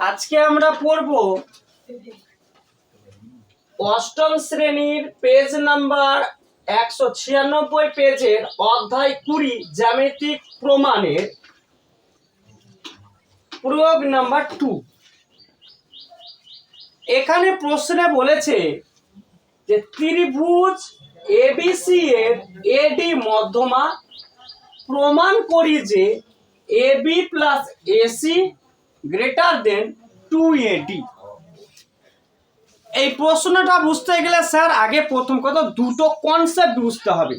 আজকে আমরা পড়ব অষ্টম শ্রেণির পেজ নাম্বার একশো ছিয়ানব্বই পেজের অধ্যায় কুড়ি, জ্যামিতিক প্রমাণের প্রয়োগ নাম্বার টু এখানে প্রশ্নে বলেছে যে ত্রিভুজ এবিসি এর এডি মধ্যমা প্রমাণ করি যে AB plus AC greater than এই প্রশ্নটা বুঝতে গেলে স্যার আগে প্রথম কথা দুটো কনসেপ্ট বুঝতে হবে।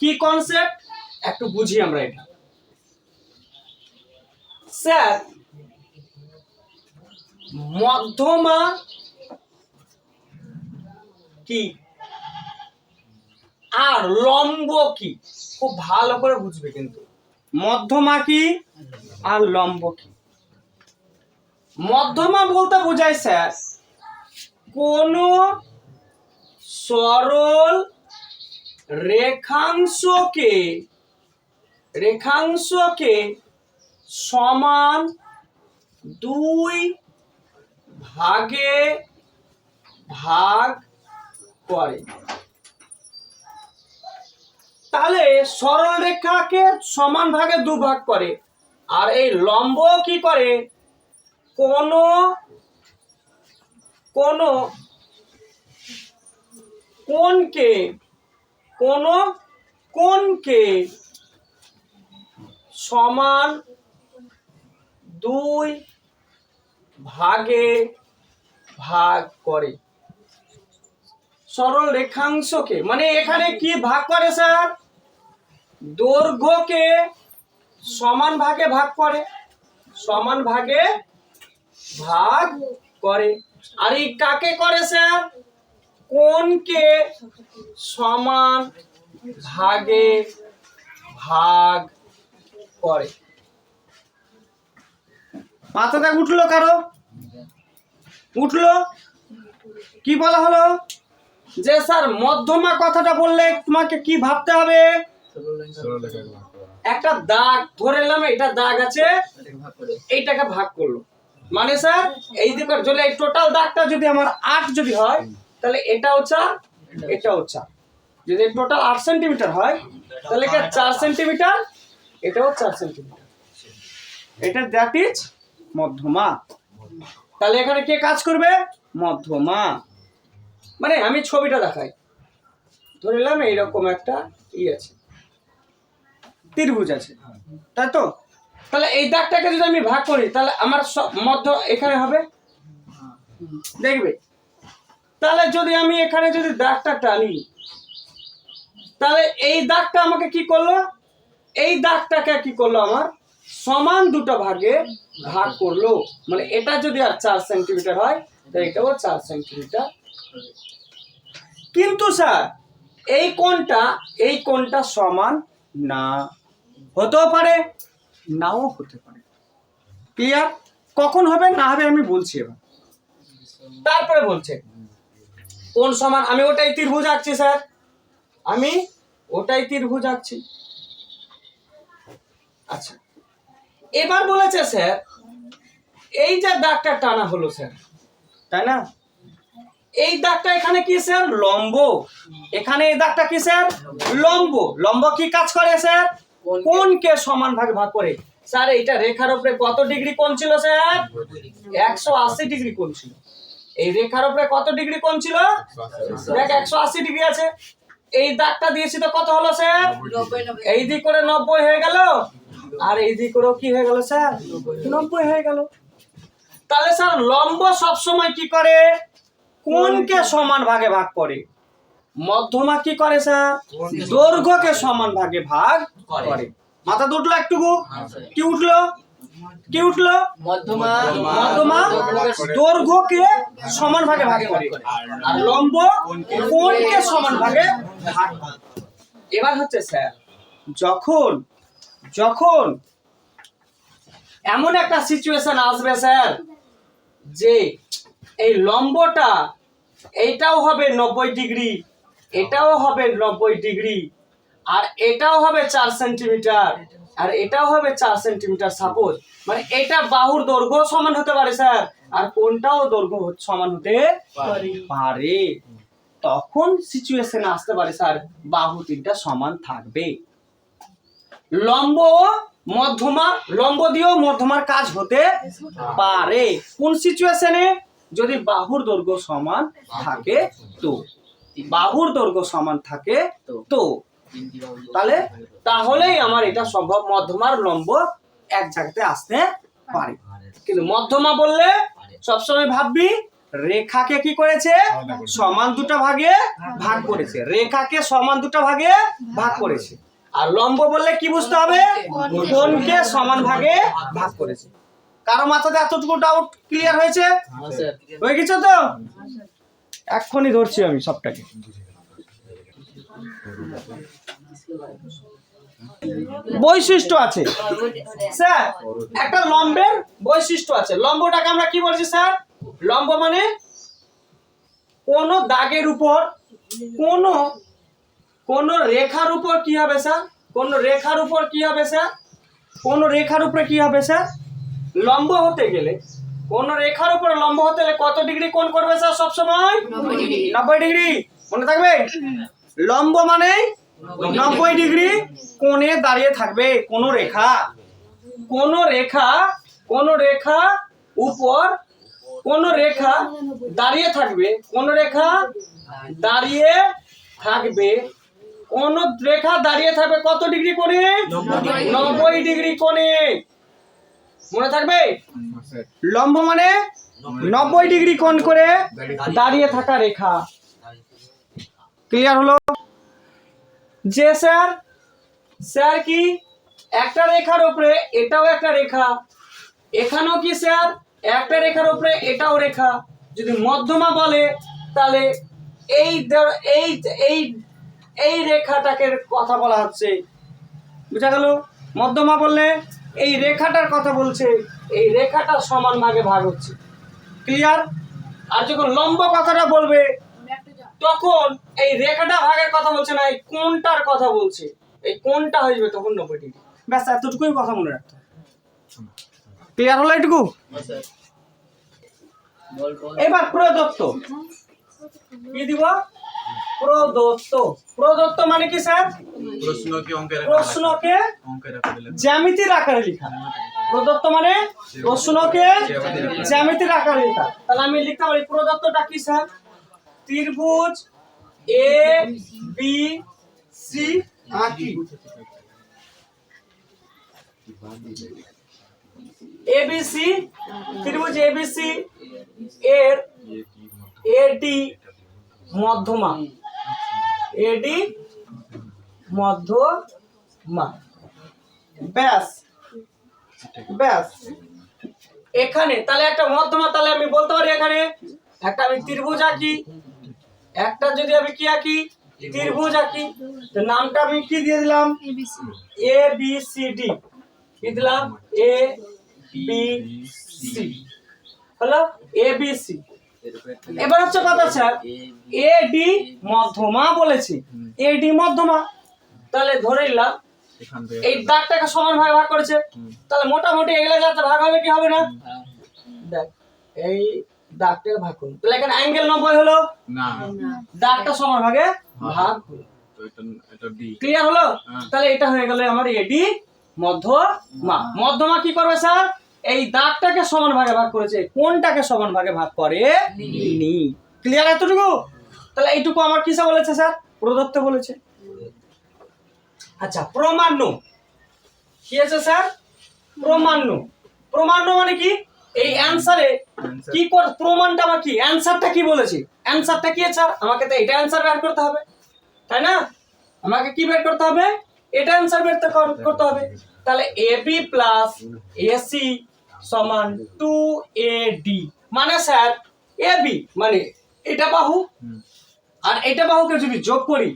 কি কনসেপ্ট একটু বুঝি আমরা এটা। স্যার, মধ্যমা কি? আর লম্ব কি? খুব ভালো করে বুঝবে কিন্তু। মধ্যমা কি? আর লম্ব কি? মধ্যমা বলতে বোঝায় স্যার, কোন সরল রেখাংশকে রেখাংশকে সমান দুই ভাগে ভাগ করে। তাহলে সরল রেখাকে সমান ভাগে দু ভাগ করে। আর এই লম্ব কি করে? কোন কোন কোনকে কোন কোনকে সমান দুই ভাগে ভাগ করে। সরল রেখাংশকে মানে এখানে কি ভাগ করে, স্যার? দৈর্ঘ্যকে সমান ভাগে ভাগ করে, সমান ভাগে ভাগ করে। আর এই কাকে করে স্যার? কোনকে সমান ভাগে ভাগ করে? মাথাটা উঠল কারও? উঠল? কি বলা হলো? যে স্যার মধ্যমা কথাটা বললে তোমাকে কি ভাবতে হবে? একটা দাগ ধরে এলাম, এটা দাগ আছে, এইটাকে ভাগ করল। মানে স্যার, এই দিকে যদি এই টোটাল দাগটা যদি আমার আট যদি হয়, তাহলে এটাও চার এটাও চার। যদি টোটাল আট সেন্টিমিটার হয়, তাহলে এটা চার সেন্টিমিটার এটাও চার সেন্টিমিটার এটা দ্যাট ইজ মধ্যমা। তাহলে এখানে কে কাজ করবে? মধ্যমা। মানে আমি ছবিটা দেখাই। ধরে নিলাম এইরকম একটা ই আছে। ত্রিভুজ আছে। তাই তো? তাহলে এই দাগটাকে যদি আমি ভাগ করি, তাহলে আমার মধ্য এখানে হবে? দেখবে? তাহলে যদি আমি এখানে যদি দাগটা টানি, তাহলে এই দাগটা আমাকে কি করল? এই দাগটাকে কি করল আমার? সমান দুটো ভাগে ভাগ করল। মানে এটা যদি আর চার সেন্টিমিটার হয় তো এটাও চার সেন্টিমিটার কিন্তু স্যার, এই কোণটা এই কোণটা সমান না। হতেও পারে, নাও হতে পারে। ক্লিয়ার কখন হবে, না হবে আমি বলছি এবার। তারপরে বলছে। কোন সমান? আমি ওটাই ত্রিভুজ আঁকছি, স্যার। আমি ওটাই ত্রিভুজ আঁকছি। আচ্ছা। এবার বলেছে, স্যার এই যে দাগটা টানা হলো, স্যার। তাই না? এই দাগটা এখানে কি, স্যার? লম্ব। এখানে এই দাগটা কি, স্যার? লম্ব। লম্ব কি কাজ করে, স্যার? কোনকে? সমান ভাগে ভাগ করে? স্যার এইটা রেখার উপরে কত ডিগ্রি কোণ ছিল স্যার? একশো আশি ডিগ্রি কোণ ছিল। এই রেখার উপরে কত ডিগ্রি কোণ ছিল? দেখ একশো আশি ডিগ্রি আছে। এই দাগটা দিয়েছি তো কত হলো স্যার? এই দিক করে নব্বই হয়ে গেল। আর এই দিক করেও কি হয়ে গেল স্যার? নব্বই হয়ে গেল। তাহলে স্যার লম্ব সবসময় কি করে? কোনকে সমান ভাগে ভাগ করে? মধ্যমা কি করে স্যার? দৈর্ঘ্যকে সমান ভাগে ভাগ করে। মাথা উঠল একটুকু? কি উঠল? কি উঠল? মধ্যমা। মধ্যমা। দৈর্ঘ্যকে সমান ভাগে ভাগ করে। আর লম্ব কোনকে সমান ভাগে ভাগ করে। এবার হচ্ছে স্যার যখন যখন এমন একটা সিচুয়েশন আসবে স্যার যে এই লম্বটা এইটাও হবে নব্বই ডিগ্রি এটাও হবে নব্বই ডিগ্রি আর এটাও হবে চার সেন্টিমিটার আর এটাও হবে চার সেন্টিমিটার সাপোজ মানে এটা বাহুর দৈর্ঘ্য সমান হতে পারে স্যার আর কোনটাও দৈর্ঘ্য সমান হতে পারে। তখন সিচুয়েশন আসতে পারে স্যার বাহু তিনটা সমান থাকবে। লম্ব ও মধ্যমা লম্ব দিয়েও মধ্যমার কাজ হতে পারে। কোন সিচুয়েশনে যদি বাহুর দৈর্ঘ্য সমান থাকে তো। বাহুর দৈর্ঘ্য সমান থাকে তো। তাহলে তাহলেই আমার এটা সম্ভব মধ্যমার লম্ব এক জায়গাতে আসতে পারে। কিন্তু মধ্যমা বললে সবসময় ভাববি রেখাকে কি করেছে? সমান দুটা ভাগে ভাগ করেছে। রেখাকে সমান দুটা ভাগে ভাগ করেছে। আর লম্ব বললে কি বুঝতে হবে? কোনকে সমান ভাগে ভাগ করেছে। কারও মাথাতে এতটুকু ডাউট ক্লিয়ার হয়েছে? হয়ে গেছে তো? এক্ষুনি ধরছি আমি সবটাকে। বৈশিষ্ট্য আছে। স্যার, একটা লম্বের বৈশিষ্ট্য আছে। লম্বটাকে আমরা কি বলছি, স্যার? লম্ব মানে কোন দাগের উপর, কোন কোন রেখার উপর কি হবে, স্যার? কোন রেখার উপর কি হবে, স্যার? কোন রেখার উপরে কি হবে, স্যার? লম্ব হতে গেলে কোন রেখার উপর লম্ব হতে হলে কত ডিগ্রি কোণ করবে স্যার সব সবসময়? নব্বই ডিগ্রি। মনে থাকবে? লম্ব মানে নব্বই ডিগ্রি কোণে দাঁড়িয়ে থাকবে কোন রেখা। কোন রেখা কোন রেখা উপর কোন রেখা দাঁড়িয়ে থাকবে? কোন রেখা দাঁড়িয়ে থাকবে? কোন রেখা দাঁড়িয়ে থাকবে কত ডিগ্রি কোণে? নব্বই ডিগ্রি কোণে। মনে থাকবে? লম্ব মানে নব্বই ডিগ্রি কোণ করে দাঁড়িয়ে থাকা রেখা। ক্লিয়ার হলো? যে স্যার স্যার কি একটা রেখার উপরে এটাও একটা রেখা? এখানেও কি স্যার একটা রেখার উপরে এটাও রেখা? যদি মধ্যমা বলে তাহলে এই এই এই এই রেখাটাকে কথা বলা হচ্ছে। বুঝা গেল? মধ্যমা বললে এই রেখাটার কথা বলছে এই রেখাটা সমান ভাগে ভাগ হচ্ছে। ক্লিয়ার আর যখন লম্ব কথাটা বলবে তখন এই রেখাটা ভাগের কথা বলছে না এই কোনটার কথা বলছে। এই কোনটা হয়ে যাবে তখন নব্বই ডিগ্রি। ব্যাস এতটুকুই কথা মনে রাখতে ক্লিয়ার হলো এটুকু? এবার প্রদত্ত। কি দিব? প্রদত্ত। প্রদত্ত মানে কি স্যার? প্রশ্নকে জ্যামিতির আকারে লেখা। প্রদত্ত মানে প্রশ্নকে জ্যামিতির আকারে লেখা। তাহলে আমি লিখতে পারি প্রদত্তটা কি স্যার? ত্রিভুজ এ বি সি আঁকি। এবিসি ত্রিভুজ এবিসি এর এডি মধ্যমা। এডি মধ্যমা ব্যাস। ব্যাস। এখানে, তাহলে একটা মধ্যমা তাহলে আমি বলতে পারি এখানে, একটা আমি ত্রিভুজ আঁকি, একটা যদি আমি কি আঁকি, ত্রিভুজ আঁকি, তো নামটা আমি কি দিয়ে দিলাম? A B C D. কি দিলাম? A B C. হলো এ বি সি। এবার হচ্ছে কথা স্যার এ ডি মধ্যমা বলেছি। এ ডি মধ্যমা তাহলে ধরে নিলাম এই দাগটাকে সমান ভাগে ভাগ করেছে। তাহলে মোটামুটি এগুলো যাতে ভাগ হবে কি হবে না? দেখ এই দাগটাকে ভাগ করুন। তাহলে এখানে অ্যাঙ্গেল নব্বই হলো না। দাগটা সমান ভাগে ভাগ হলো তো এটা এটা ডি ক্লিয়ার হলো। তাহলে এটা হয়ে গেল আমার এডি মধ্যমা। মধ্যমা কি করবে স্যার? এই দাগটাকে সমান ভাগে ভাগ করেছে কোনটাকে সমান ভাগে ভাগ করে? নি। ক্লিয়ার এতটুকু? তাহলে এইটুকু আমার কিসে বলেছে স্যার? প্রদত্ত বলেছে। আচ্ছা প্রমাণ্য। কি আছে স্যার? প্রমাণ্য। প্রমাণ্য মানে কি? এই অ্যানসারে কি কর প্রমাণটা আমার কি? অ্যানসারটা কি বলেছে? অ্যানসারটা কি স্যার? আমাকে তো এটা অ্যানসার বের করতে হবে। তাই না? আমাকে কি বের করতে হবে? এটা অ্যানসার বের করতে হবে। তাহলে এ বি প্লাস এসি সমান টু এ ডি মানে স্যার এ বি মানে এটা বাহু। আর এটা বাহুকে যদি যোগ করি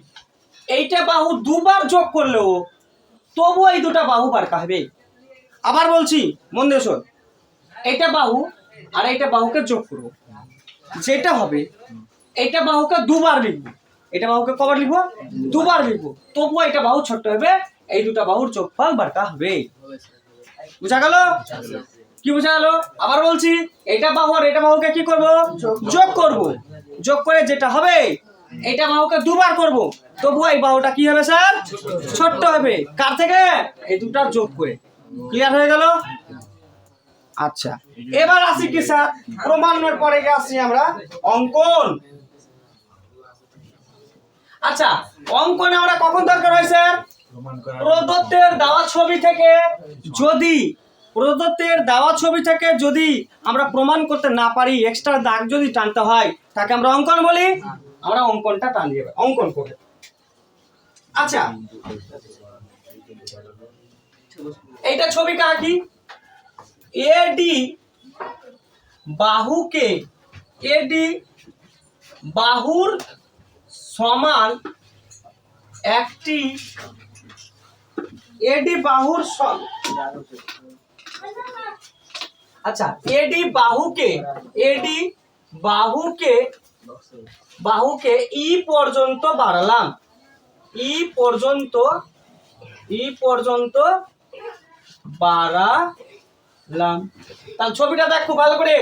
এইটা বাহু দুবার যোগ করলেও তবু এই দুটা বাহু বার হবে। আবার বলছি মন দিয়ে এটা বাহু আর এটা বাহুকে যোগ করব যেটা হবে এটা বাহুকে দুবার লিখব। এটা বাহুকে কবার লিখব? দুবার লিখব। তবুও এটা বাহু ছোট্ট হবে এই দুটা বাহুর যোগফল বারকা হবে বুঝা গেল? কি বুঝা গেল? আবার বলছি, এটা বাহু আর এটা বাহুকে কি করব? যোগ করব। যোগ করে যেটা হবে, এটা বাহুকে দুবার করব। তবুও এই বাহুটা কি হবে, স্যার? ছোট্ট হবে। কার থেকে? এই দুটার যোগ করে। ক্লিয়ার হয়ে গেল? আচ্ছা। এবার আসি কি, স্যার? প্রমাণের পরে আসছি আমরা। অঙ্কন। আচ্ছা অঙ্কনে আমরা কখন দরকার হয়, স্যার? প্রদত্তের দেওয়া ছবি থেকে যদি, প্রদত্তের দেওয়া ছবি থেকে যদি আমরা প্রমাণ করতে না পারি এক্সট্রা দাগ যদি টানতে হয়, তাকে আমরা অঙ্কন বলি? আমরা অঙ্কনটা টানিয়ে অঙ্কন করে আচ্ছা। এইটা ছবি কারা কি? এডি বাহুকে এডি বাহুর সমান একটি এডি বাহুর আচ্ছা এডি বাহুকে এডি বাহুকে বাহুকে ই পর্যন্ত বাড়ালাম। ই পর্যন্ত ই পর্যন্ত বাড়ালাম। তাহলে ছবিটা দেখ খুব ভালো করে।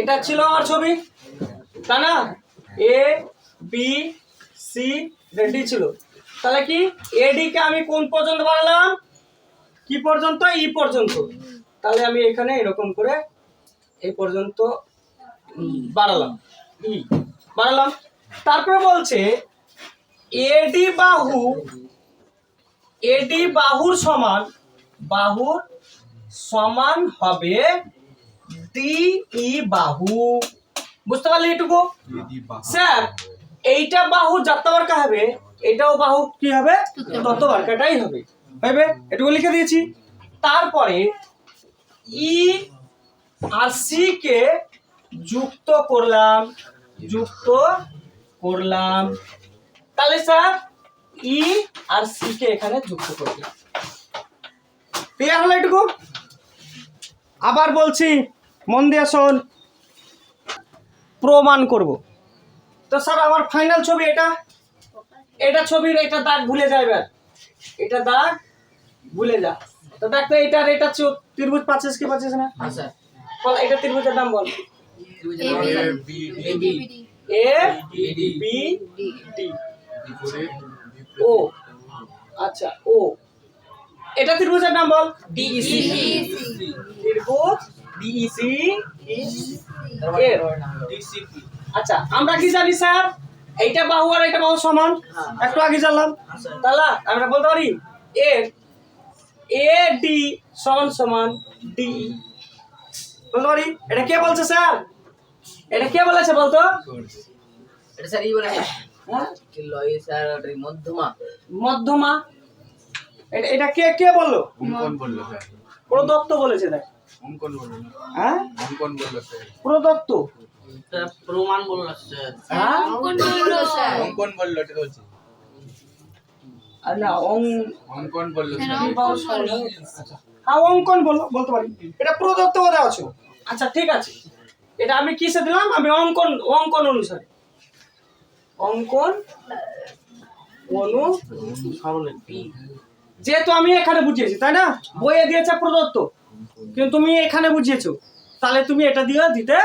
এটা ছিল আমার ছবি, তাই না? এ বি সি ডি ছিল। তাহলে কি? এডি কে আমি কোন পর্যন্ত বাড়ালাম? কি পর্যন্ত? ই পর্যন্ত। তাহলে আমি এখানে এরকম করে এই পর্যন্ত বাড়ালাম। ই বাড়ালাম। তারপরে বলছে এডি বাহু এডি বাহুর সমান বাহুর সমান হবে ডি ই বাহু। বুঝতে পারলি এটুকু? স্যার এইটা বাহু যত বারকা হবে এটাও বাহু কি হবে? তত বারকাটাই হবে। হবে এটুকু লিখে দিয়েছি। তারপরে ই আর সি কে যুক্ত করলাম যুক্ত করলাম। তাহলে স্যার ই আর সি কে এখানে যুক্ত করলাম। ক্লিয়ার হলো এটুকু? আবার বলছি মন দিয়ে শোন। প্রমাণ করব। তো স্যার আমার ফাইনাল ছবি এটা। এটা ছবির এটা দাগ ভুলে যায় এবার এটা দাগ ভুলে যা। তো দেখ তো এটার এটা চো- ত্রিভুজ পাচ্ছিস কি পাচ্ছিস না? বল এটা ত্রিভুজের নাম বল। এ বি ডি ও আচ্ছা ও এটা ত্রিভুজের নাম বল। ডিইসি ত্রিভুজ ডিইসি এর ডিসিপি আচ্ছা আমরা কি জানি স্যার? এইটা বাহু আর এটা বাহু সমান। একটু আগে জানলাম। তাহলে আমরা বলতে পারি? এ এ ডি সমান সমান ডি। বলতে পারি? এটা কে বলছে স্যার? এটা কে বলেছে বলতো? এটা স্যার ই বলে। হ্যাঁ? লয় স্যার ওটা মধ্যমা? মধ্যমা। এটা এটা কে কে বলল? অঙ্কন বলল স্যার। প্রদত্ত বলেছে দেখ। অঙ্কন বলল না। হ্যাঁ? অঙ্কন বলল স্যার। প্রদত্ত? প্রমাণ বলল স্যার। অঙ্কন বলল এটা বলছি না অঙ্কন বলল। হ্যাঁ অঙ্কন বলো বলতে পারি। এটা প্রদত্ত কথা আছে। আচ্ছা ঠিক আছে। এটা আমি কিসে দিলাম? আমি অঙ্কন অঙ্কন অনুসারে। অঙ্কন অনু যেহেতু আমি এখানে বুঝিয়েছি তাই না? বইয়ে দিয়েছে প্রদত্ত। কিন্তু তুমি এখানে বুঝিয়েছো। তাহলে তুমি এটা দিয়ে দিতে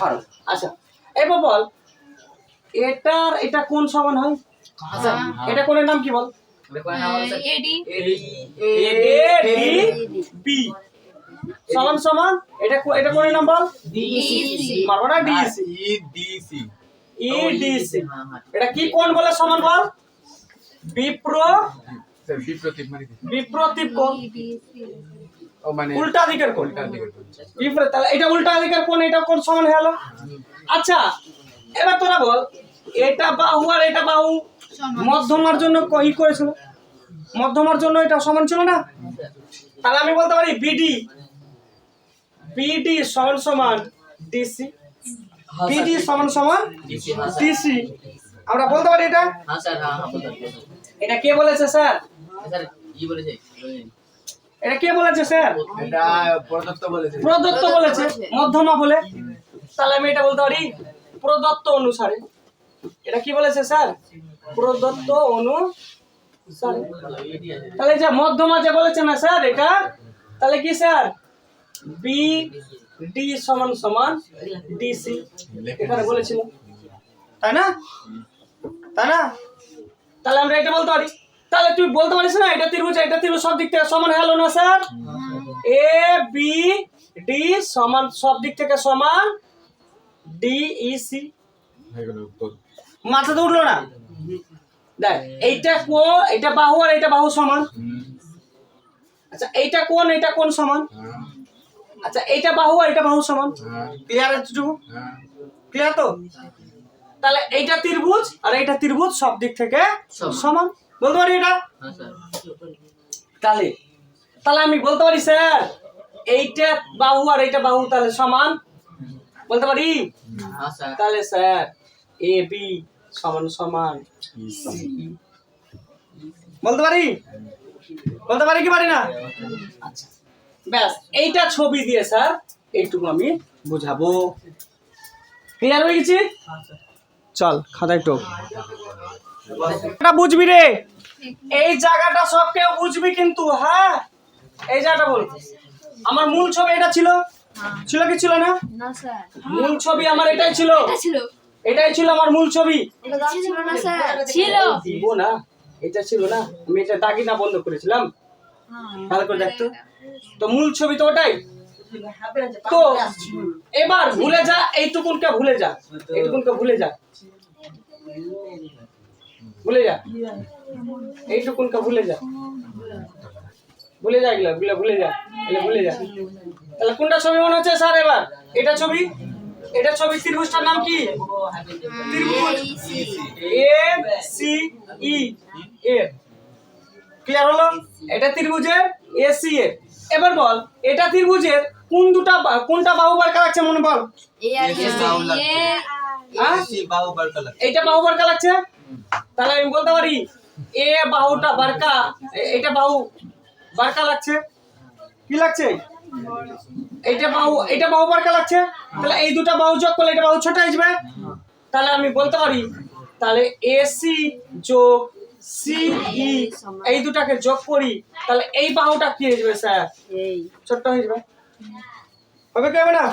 পারো আচ্ছা এবার বল এটার এটা কোন সমান হয় আচ্ছা এটা কোনের নাম কি বল বি সমান সমান এটা এটা কোনের নাম বল পারব না DC E DC E DC এটা কি কোন বলে সমান বল বিপ্র মানে বিপ্রতীপ কোণ ও মানে উল্টা দিকের কোণ। উল্টা দিকে বলছে। বিপরীত তাহলে এটা উল্টা দিকের কোণ এটা কোন সমান হয়ে আচ্ছা এবার তোরা বল এটা বাহু আর এটা বাহু মধ্যমার জন্য ক- ই করেছিল? মধ্যমার জন্য এটা সমান ছিল না? তাহলে আমি বলতে পারি বিডি বিডি সমান সমান ডিসি বিডি সমান সমান ডিসি আমরা বলতে পারি এটা? হ্যাঁ হ্যাঁ হ্যাঁ। এটা কে বলেছে স্যার? স্যার ই বলেছে? এটা কে বলেছে স্যার? প্রদত্ত বলেছে। প্রদত্ত বলেছে মধ্যমা বলে। তাহলে আমি এটা বলতে পারি প্রদত্ত অনুসারে। এটা কি বলেছে স্যার? প্রদত্ত অনুসারে। তাহলে যে মধ্যমা যে বলেছে না স্যার এটা? তাহলে কি স্যার? বি ডি সমান সমান ডিসি এখানে বলেছিল। তাই না? তাই না? তাহলে আমরা এটা বলতে পারি। তাহলে তুই বলতে পারিস না এটা ত্রিভুজ এটা ত্রিভুজ সব দিক থেকে সমান হলো না স্যার? এ বি ডি সমান সব দিক থেকে সমান ডি ই সি হয়ে গেল মাথাতে উঠল না। দেখ এইটা কো এটা বাহু আর এটা বাহু সমান। আচ্ছা এইটা কোন এটা কোন সমান? হ্যাঁ, আচ্ছা এইটা বাহু আর এটা বাহু সমান। হ্যাঁ, ক্লিয়ার এতটুকু হ্যাঁ। ক্লিয়ার তো? তাহলে এইটা ত্রিভুজ আর এইটা ত্রিভুজ সব দিক থেকে সমান। বলতে পারি এটা? হ্যাঁ তাহলে তাহলে আমি বলতে পারি স্যার এইটা বাহু আর এইটা বাহু তাহলে সমান? বলতে পারি? হ্যাঁ স্যার। তাহলে স্যার এ বি সমান সমান। বলতে পারি? বলতে পারি কি পারি না? আচ্ছা। ব্যাস এইটা ছবি দিয়ে স্যার এইটুকু আমি বুঝাবো। ক্লিয়ার হয়ে গেছি? চল খাতায় টোক এটা বুঝবি রে। এই জায়গাটা সব কেউ বুঝবি কিন্তু হ্যাঁ? এই জায়গাটা বল। আমার মূল ছবি এটা ছিল? ছিল কি ছিল না? মূল ছবি আমার এটাই ছিল। এটাই ছিল আমার মূল ছবি। ছিল না এটা ছিল। না। আমি এটা দাগি না বন্ধ করেছিলাম। ভালো করে দেখতো তো মূল ছবি তো ওটাই। তো এবার ভুলে যা এইটুকুনকে ভুলে যা। এইটুকুনকে ভুলে যা। ভুলে যা। এইটুকুনকে ভুলে যা। ভুলে যা এগুলা ভুলে ভুলে যা এগুলা ভুলে যা। তাহলে কোনটা ছবি মনে হচ্ছে স্যার এবার? এটা ছবি? এটা ছবি ত্রিভুজটার নাম কি? ত্রিভুজ। এ সি ই এর ক্লিয়ার হলো? এটা ত্রিভুজের এ সি এ। এবার বল এটা ত্রিভুজের কোন দুটা বা- কোনটা বাহু বারকা লাগছে মনে বল? এ। হ্যাঁ? এইটা বাহু বারকা লাগছে? তাহলে আমি বলতে পারি এ বাহুটা বারকা এটা বাহু বারকা লাগছে। কি লাগছে? এইটা বাহু এটা বাহু বারকা লাগছে? তাহলে এই দুটা বাহু যোগ করলে এটা বাহু ছোট আসবে তাহলে আমি বলতে পারি তাহলে এ এসি যোগ সিই এই দুটাকে যোগ করি তাহলে এই বাহুটা কি হয়ে যাবে স্যার? এই। ছোট্ট হয়ে যাবে। হবে কি হবে না?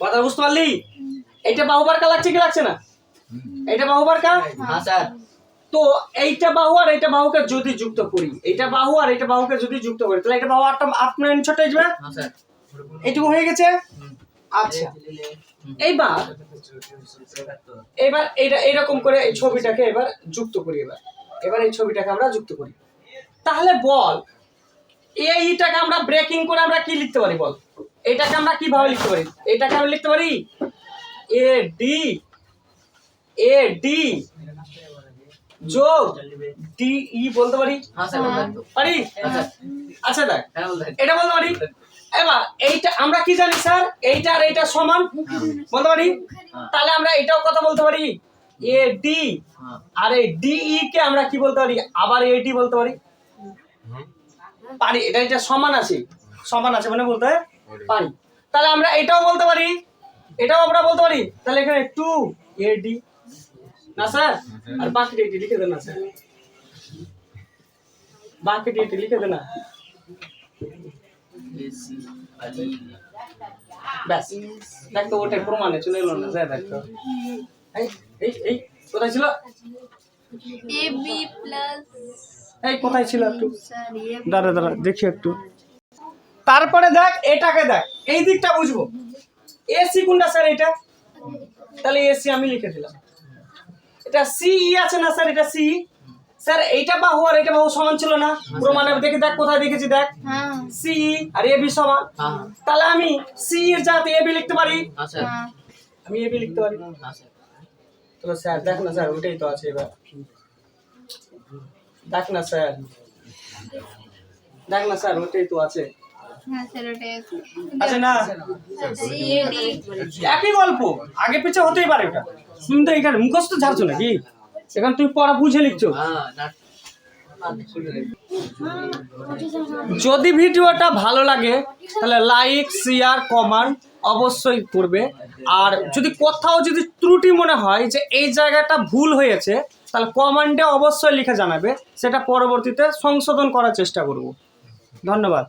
কথা বুঝতে পারলি? এইটা বাহু কা লাগছে কি লাগছে না? এইটা বাহুবার কা হ্যাঁ স্যার। তো এইটা বাহু আর এটা বাহুকে যদি যুক্ত করি এটা বাহু আর এটা বাহুকে যদি যুক্ত করি তাহলে এটা বাহু আটটা আপনার ছোট হয়ে যাবে হ্যাঁ স্যার। এইটুকু হয়ে গেছে? আচ্ছা। এইবার এবার এইটা এইরকম করে এই ছবিটাকে এবার যুক্ত করি এবার। এবার এই ছবিটাকে আমরা যুক্ত করি। তাহলে বল এইটাকে আমরা ব্রেকিং করে আমরা কি লিখতে পারি বল? এটাকে আমরা কীভাবে লিখতে পারি? এটাকে আমরা লিখতে পারি? এ ডি এ ডি যোগ ডি ই বলতে পারি? হ্যাঁ। পারি? হ্যাঁ আচ্ছা দেখ হ্যাঁ। এটা বলতে পারি? এবার এইটা আমরা কি জানি স্যার? এইটা আর এইটা সমান? বলতে পারি? তাহলে আমরা এটাও কথা বলতে পারি। এ ডি আর এই ডিই কে আমরা কি বলতে পারি? আবার এডি বলতে পারি? পারি এটা এটা সমান আছে। সমান আছে মানে বলতে পারি। তাহলে আমরা এটাও বলতে পারি। এটাও আমরা বলতে পারি। তাহলে এখানে টু এডি না স্যার। আর বাকি এটি লিখে দেন না স্যার। বাকি এটি লিখে দেন না। ব্যাস। দেখ তো ওটাই প্রমাণে চলে এলো না স্যার দেখ। এই এই এই কোথায় ছিল? এ বি প্লাস এই কোথায় ছিল একটু? দাঁড়া দাঁড়া দেখি একটু। তারপরে দেখ এটাকে দেখ। এই দিকটা বুঝব। এসি কোনটা স্যার এটা? তাহলে এসি আমি লিখে দিলাম। এটা সি ই আছে না স্যার? এটা সি স্যার এইটা বাহু আর এটা বাহু সমান ছিল না। প্রমাণে দেখে দেখ কোথায় দেখেছি দেখ। হ্যাঁ। সি আর এ বি সমান। হ্যাঁ। তাহলে আমি সি এর জাতে এ বি লিখতে পারি? হ্যাঁ হ্যাঁ। আমি এ বি লিখতে পারি। তো স্যার দেখ না স্যার ওটাই তো আছে এবার। দেখ না স্যার। দেখ না স্যার ওটাই তো আছে। হ্যাঁ আছে না। একই গল্প। আগে পিছে হতেই পারে ওটা তুমি তো এখানে মুখস্থ ঝাড়ছো নাকি? এখানে তুমি পড়া বুঝে লিখছো। যদি ভিডিওটা ভালো লাগে তাহলে লাইক শেয়ার কমেন্ট অবশ্যই করবে। আর যদি কোথাও যদি ত্রুটি মনে হয় যে এই জায়গাটা ভুল হয়েছে তাহলে কমেন্টে অবশ্যই লিখে জানাবে। সেটা পরবর্তীতে সংশোধন করার চেষ্টা করব। ধন্যবাদ।